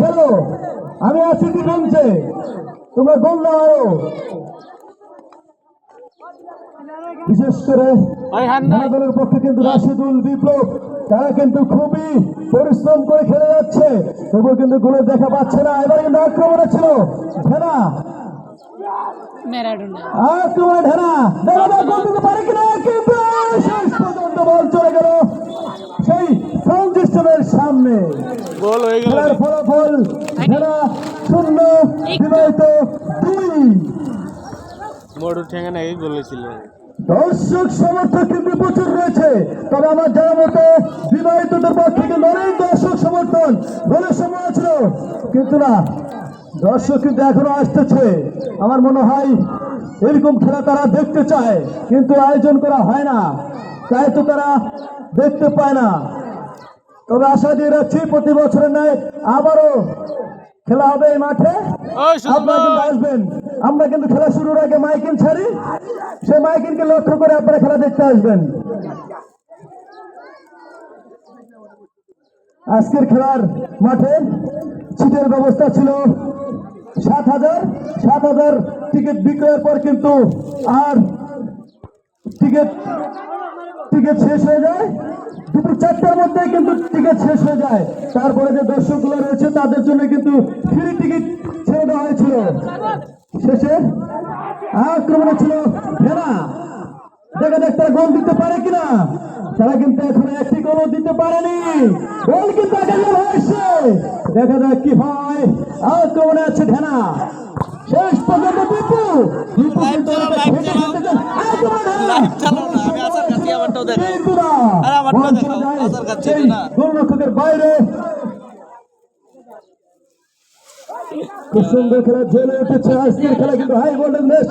খেলো আমি আছি ডিফেন্সে তোমরা গোল না আরও বিশেষ করে দলের পক্ষে কিন্তু রাশিদুল বিপ্লব তারা কিন্তু খুবই পরিশ্রম করে খেলে যাচ্ছে। তবুও কিন্তু গোলের দেখা পাচ্ছে না। এবার কিন্তু আক্রমণে ছিল ভেনা ম্যারাডোনা। আক্রমণে যাক পারে কিনা? কিন্তু শেষ পর্যন্ত বল চলে গেল। সামনে। গোল হয়ে গেল। ফলাফল ভেনা শূন্য বিবাহিত দুই। নাকি গোল ছিল দর্শক সমর্থক কিন্তু প্রচুর রয়েছে। তবে আমার জানা মতো বিবাহিতদের অনেক দর্শক সমর্থন বলে সময় ছিল কিন্তু না দর্শক কিন্তু এখনও আসতেছে। আমার মনে হয় এরকম খেলা তারা দেখতে চায় কিন্তু আয়োজন করা হয় না। তাই তো তারা দেখতে পায় না। তবে আশা দিয়ে রাখছি প্রতি বছরের ন্যায় আবারও খেলা হবে এই মাঠে। আপনারা কিন্তু আসবেন। আমরা কিন্তু খেলা শুরুর আগে মাইকেল ছাড়ি। সে মাইকেলকে লক্ষ্য করে আপনারা খেলা দেখতে আসবেন। আজকের খেলার মাঠে সিটের ব্যবস্থা ছিল সাত হাজার। সাত হাজার টিকিট বিক্রয়ের পর কিন্তু আর টিকিট টিকিট শেষ হয়ে যায়। দুপুর চারটার মধ্যে কিন্তু টিকিট শেষ হয়ে যায়। তারপরে যে দর্শকগুলো রয়েছে তাদের জন্য কিন্তু ফ্রি টিকিট ছেড়ে দেওয়া হয়েছিল। শেষে আক্রমণে ছিল ভেনা দেখা যাক তারা গোল দিতে পারে কিনা। তারা কিন্তু এখন একটি গোলও দিতে পারেনি। গোল কিন্তু হয়েছে দেখা যাক কি হয়। আক্রমণে আছে ভেনা শেষ পর্যন্ত বিপু বিপু কিন্তু আমারটাও দেখো। আরে আমারটা বল দেখাও, চলে যায় আসার কাছে না। গোলরক্ষকের বাইরে। খুব সুন্দর খেলা জেলে উঠেছে। আজকের খেলা কিন্তু হাই ভোল্টেজ ম্যাচ